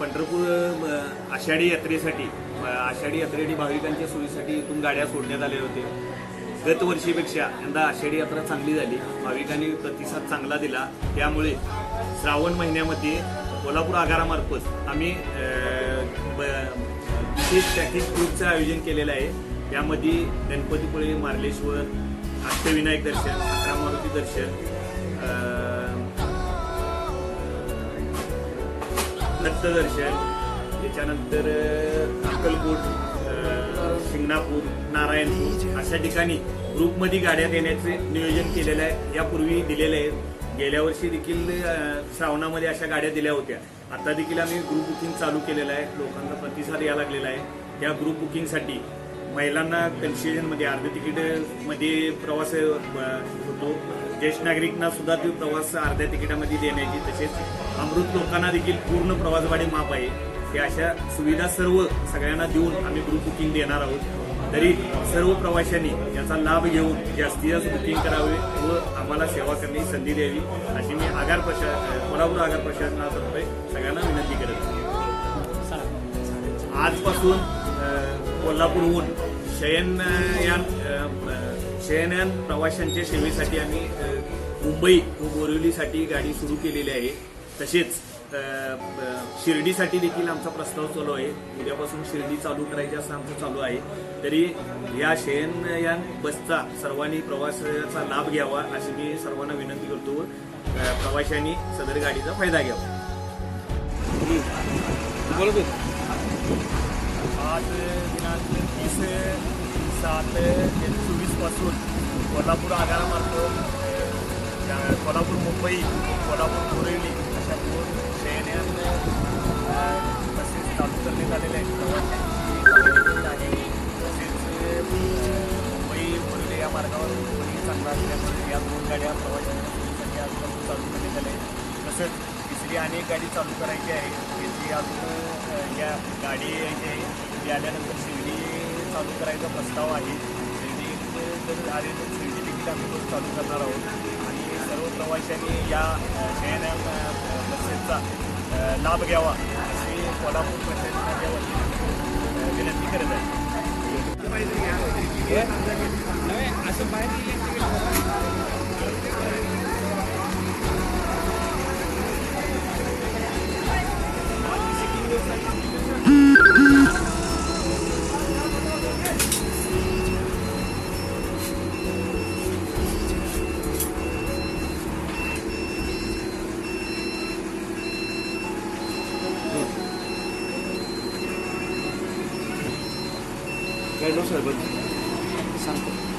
पंढरपूर आषाढी यात्रेसाठी आषाढी आषाढी यात्रेसाठी भाविकांच्या सोयीसाठी इथून गाड्या सोडण्यात आल्या होत्या. गत वर्षीपेक्षा यंदा आषाढी यात्रा चांगली झाली. भाविकांनी प्रतिसाद चांगला दिला. त्यामुळे श्रावण महिन्यामध्ये कोल्हापूर आगारामार्फत आम्ही ब- विशेष पॅकेज ग्रुपचं आयोजन केलेलं आहे. त्यामध्ये गणपतीपुळे मार्लेश्वर अष्टविनायक दर्शन अकरा मारुती दर्शन दत्तदर्शन त्याच्यानंतर अक्कलकोट शिंगणापूर नारायणपूर अशा ठिकाणी ग्रुपमध्ये गाड्या देण्याचे नियोजन केलेलं आहे. यापूर्वी दिलेलं आहे गेल्या वर्षी देखील श्रावणामध्ये अशा गाड्या दिल्या होत्या. आता देखील आम्ही ग्रुप बुकिंग चालू केलेलं आहे. लोकांचा प्रतिसाद यायला लागलेला आहे. त्या ग्रुप बुकिंगसाठी महिलांना कन्सेशनमध्ये अर्ध तिकीटमध्ये प्रवास होतो. ज्येष्ठ नागरिकांना सुद्धा तो प्रवास अर्ध्या तिकिटामध्ये देण्याची तसेच अमृत लोकांना देखील पूर्ण प्रवास भाडे माफ आहे. हे अशा सुविधा सर्व सगळ्यांना देऊन आम्ही ग्रुप बुकिंग देणार आहोत. तरी सर्व प्रवाशांनी याचा लाभ घेऊन जास्तीत जास्त बुकिंग करावे व आम्हाला सेवा करण्याची संधी द्यावी अशी मी आगार प्रशा कोल्हापूर आगार प्रशासनातर्फे सगळ्यांना विनंती करत. आजपासून कोल्हापूरहून शयनयान शयनयान प्रवाशांच्या सेवेसाठी आम्ही मुंबई व बोरिवलीसाठी गाडी सुरू केलेली आहे. तसेच शिर्डीसाठी देखील आमचा प्रस्ताव चालू आहे. उद्यापासून शिर्डी चालू करायची असं आमचं चालू आहे. तरी या शयनयान बसचा सर्वांनी प्रवासाचा लाभ घ्यावा अशी मी सर्वांना विनंती करतो. व, प्रवाशांनी सदर गाडीचा फायदा घ्यावा. आज दिनांक तीस सात चोवीसपासून कोल्हापूर आगारामार्फत अ, कोल्हापूर मुंबई कोल्हापूर बोरिवली अशा दोन ट्रेन बसेस चालू करण्यात आलेल्या आहेत. प्रवाशांची आहे तसेच मुंबई बोरिवली या मार्गावर कोणी चांगला असल्यामुळे या दोन गाड्या प्रवाशांच्या सोयीसाठी आजपासून चालू करण्यात आल्या आहेत. तसंच तिसरी अनेक गाडी चालू करायची आहे. त्याची अजून या गाडी जी ती आल्यानंतर शिर्डी चालू करायचा प्रस्ताव आहे. शिर्डी जर आले तर शिर्डी देखील आम्ही बस चालू करणार आहोत. आणि सर्व प्रवाशांनी या अ, बसेसचा लाभ घ्यावा अशी कोल्हापूर प्रशासनाच्या वतीने विनंती करत आहे. असं बाहेर काय नो सरबत सांगतो